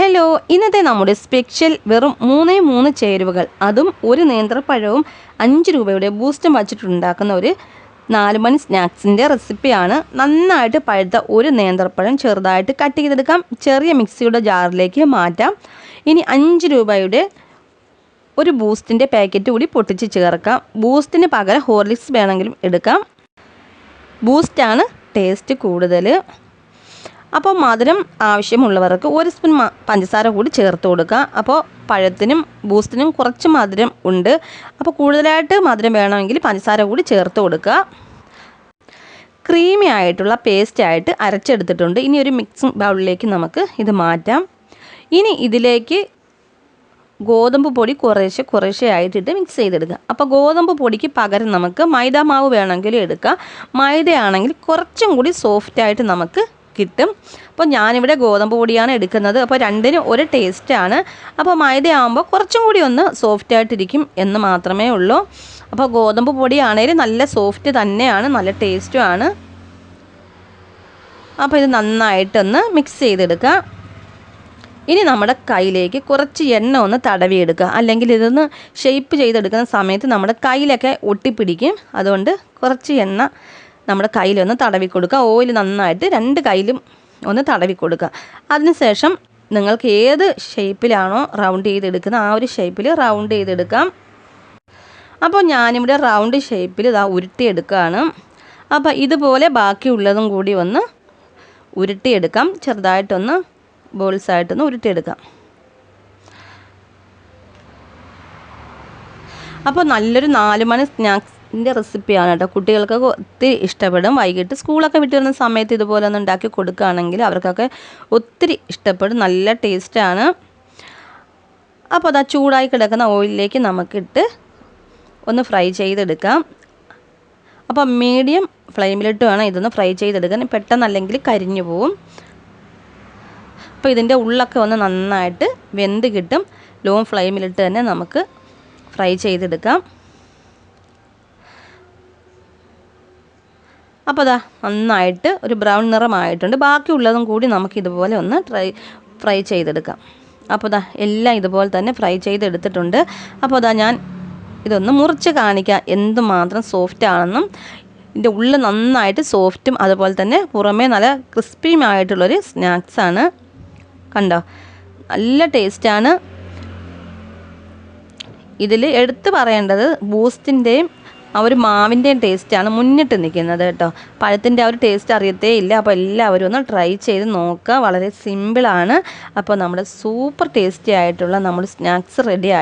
Hello ഇന്നത്തെ നമ്മുടെ special വെറും മൂന്നേ മൂന്ന് ചേരുവകൾ. അതും ഒരു നേന്ത്രപ്പഴവും അഞ്ച് രൂപയുടെ ബൂസ്റ്റും വച്ചിട്ടുണ്ടാക്കുന്ന ഒരു നാല് മണി സ്നാക്സിന്റെ റെസിപ്പിയാണ് നന്നായിട്ട് പഴുത്ത ഒരു നേന്ത്രപ്പഴം ചെറുതായിട്ട് കട്ട് ചെയ്തെടുക്കാം. ചെറിയ മിക്സിയുടെ ജാറിലേക്ക് മാറ്റാം. ഇനി അഞ്ച് രൂപയുടെ ഒരു ബൂസ്റ്റിന്റെ പാക്കറ്റ് കൂടി പൊട്ടിച്ച് ചേർക്കാം. ബൂസ്റ്റിന് പകരം ഹോർലിക്സ് വേണമെങ്കിലും എടുക്കാം. ബൂസ്റ്റാണ് ടേസ്റ്റ് കൂടുതൽ അപ്പോൾ മധുരം ആവശ്യമുള്ളവർക്ക് ഒരു സ്പൂൺ പഞ്ചസാര കൂടി ചേർത്ത് കൊടുക്കുക. അപ്പോൾ പഴത്തിനും ബൂസ്റ്റിനും കുറച്ച് മധുരം ഉണ്ട്. അപ്പോൾ കൂടുതലായിട്ട് മധുരം വേണമെങ്കിൽ പഞ്ചസാര കൂടി ചേർത്ത് കൊടുക്കുക. ക്രീമി ആയിട്ടുള്ള പേസ്റ്റ് ആയിട്ട് അരച്ചെടുത്തിട്ടുണ്ട്. ഇനി ഒരു മിക്സിംഗ് ബൗളിലേക്ക് നമുക്ക് ഇത് മാറ്റാം. ഇനി ഇതിലേക്ക് ഗോതമ്പ് പൊടി കുറേശ്ശെ കുറേശ്ശെ ആയിട്ടിട്ട് മിക്സ് ചെയ്തെടുക്കുക. അപ്പോൾ ഗോതമ്പ് പൊടിക്ക് പകരം നമുക്ക് മൈദ മാവ് വേണമെങ്കിലും എടുക്കാം. മൈദയാണെങ്കിൽ കുറച്ചും കൂടി സോഫ്റ്റായിട്ട് നമുക്ക് കിട്ടും. അപ്പോൾ ഞാനിവിടെ ഗോതമ്പ് പൊടിയാണ് എടുക്കുന്നത്. അപ്പോൾ രണ്ടിനും ഒരു ടേസ്റ്റാണ് അപ്പോൾ മൈദയാകുമ്പോൾ കുറച്ചും കൂടി ഒന്ന് സോഫ്റ്റ് ആയിട്ടിരിക്കും എന്ന് മാത്രമേ ഉള്ളൂ. അപ്പോൾ ഗോതമ്പ് പൊടിയാണെങ്കിൽ നല്ല സോഫ്റ്റ് തന്നെയാണ് നല്ല ടേസ്റ്റുമാണ് അപ്പോൾ ഇത് നന്നായിട്ടൊന്ന് മിക്സ് ചെയ്തെടുക്കുക. ഇനി നമ്മുടെ കയ്യിലേക്ക് കുറച്ച് എണ്ണ ഒന്ന് തടവിയെടുക്കുക. അല്ലെങ്കിൽ ഇതൊന്ന് ഷേപ്പ് ചെയ്തെടുക്കുന്ന സമയത്ത് നമ്മുടെ കയ്യിലൊക്കെ ഒട്ടിപ്പിടിക്കും. അതുകൊണ്ട് കുറച്ച് എണ്ണ നമ്മുടെ കയ്യിലൊന്ന് തടവി കൊടുക്കുക. ഓയിൽ നന്നായിട്ട് രണ്ട് കയ്യിലും ഒന്ന് തടവി കൊടുക്കുക. അതിനുശേഷം നിങ്ങൾക്ക് ഏത് ഷേപ്പിലാണോ റൗണ്ട് ചെയ്തെടുക്കുന്നത് ആ ഒരു ഷേപ്പിൽ റൗണ്ട് ചെയ്തെടുക്കാം. അപ്പോൾ ഞാനിവിടെ റൗണ്ട് ഷേപ്പിൽ ഇതാ ഉരുട്ടിയെടുക്കുകയാണ്. അപ്പോൾ ഇതുപോലെ ബാക്കിയുള്ളതും കൂടി ഒന്ന് ഉരുട്ടിയെടുക്കാം. ചെറുതായിട്ടൊന്ന് ബോൾസായിട്ടൊന്ന് ഉരുട്ടിയെടുക്കാം. അപ്പോൾ നല്ലൊരു നാല് മണി സ്നാക്സിന്റെ റെസിപ്പിയാണ് കേട്ടോ കുട്ടികൾക്കൊക്കെ ഒത്തിരി ഇഷ്ടപ്പെടും. വൈകിട്ട് സ്കൂളൊക്കെ വിട്ട് വരുന്ന സമയത്ത് ഇതുപോലെ ഒന്ന് ഉണ്ടാക്കി കൊടുക്കുകയാണെങ്കിൽ അവർക്കൊക്കെ ഒത്തിരി ഇഷ്ടപ്പെടും. നല്ല ടേസ്റ്റാണ് അപ്പോൾ അതാ ചൂടായി കിടക്കുന്ന ഓയിലിലേക്ക് നമുക്കിട്ട് ഒന്ന് ഫ്രൈ ചെയ്തെടുക്കാം. അപ്പോൾ മീഡിയം ഫ്ലെയിമിലിട്ട് വേണം ഇതൊന്ന് ഫ്രൈ ചെയ്തെടുക്കാൻ. പെട്ടെന്നല്ലെങ്കിൽ കരിഞ്ഞു പോവും. അപ്പോൾ ഇതിന്റെ ഉള്ളൊക്കെ ഒന്ന് നന്നായിട്ട് വെന്ത് കിട്ടും. ലോ ഫ്ലെയിമിലിട്ട് തന്നെ നമുക്ക് ഫ്രൈ ചെയ്തെടുക്കാം. അപ്പോൾ അതാ നന്നായിട്ട് ഒരു ബ്രൗൺ നിറമായിട്ടുണ്ട്. ബാക്കിയുള്ളതും കൂടി നമുക്ക് ഇതുപോലെ ഒന്ന് ട്രൈ ഫ്രൈ ചെയ്തെടുക്കാം. അപ്പോൾ അതാ എല്ലാം ഇതുപോലെ തന്നെ ഫ്രൈ ചെയ്തെടുത്തിട്ടുണ്ട്. അപ്പോൾ അതാ ഞാൻ ഇതൊന്ന് മുറിച്ച് കാണിക്കാം എന്തുമാത്രം സോഫ്റ്റ് ആണെന്നും. ഇതിന്റെ ഉള്ളിൽ നന്നായിട്ട് സോഫ്റ്റും അതുപോലെ തന്നെ പുറമേ നല്ല ക്രിസ്പിയും ആയിട്ടുള്ളൊരു സ്നാക്സാണ് കണ്ടോ? നല്ല ടേസ്റ്റാണ് ഇതിൽ എടുത്തു പറയേണ്ടത് ബൂസ്റ്റിന്റെയും ആ ഒരു മാവിന്റെയും ടേസ്റ്റാണ് മുന്നിട്ട് നിൽക്കുന്നത് കേട്ടോ. പഴത്തിന്റെ ആ ഒരു ടേസ്റ്റ് അറിയത്തേ ഇല്ല. അപ്പോൾ എല്ലാവരും ഒന്ന് ട്രൈ ചെയ്ത് നോക്കുക. വളരെ സിമ്പിളാണ് അപ്പോൾ നമ്മുടെ സൂപ്പർ ടേസ്റ്റി ആയിട്ടുള്ള നമ്മുടെ സ്നാക്സ് റെഡി ആയി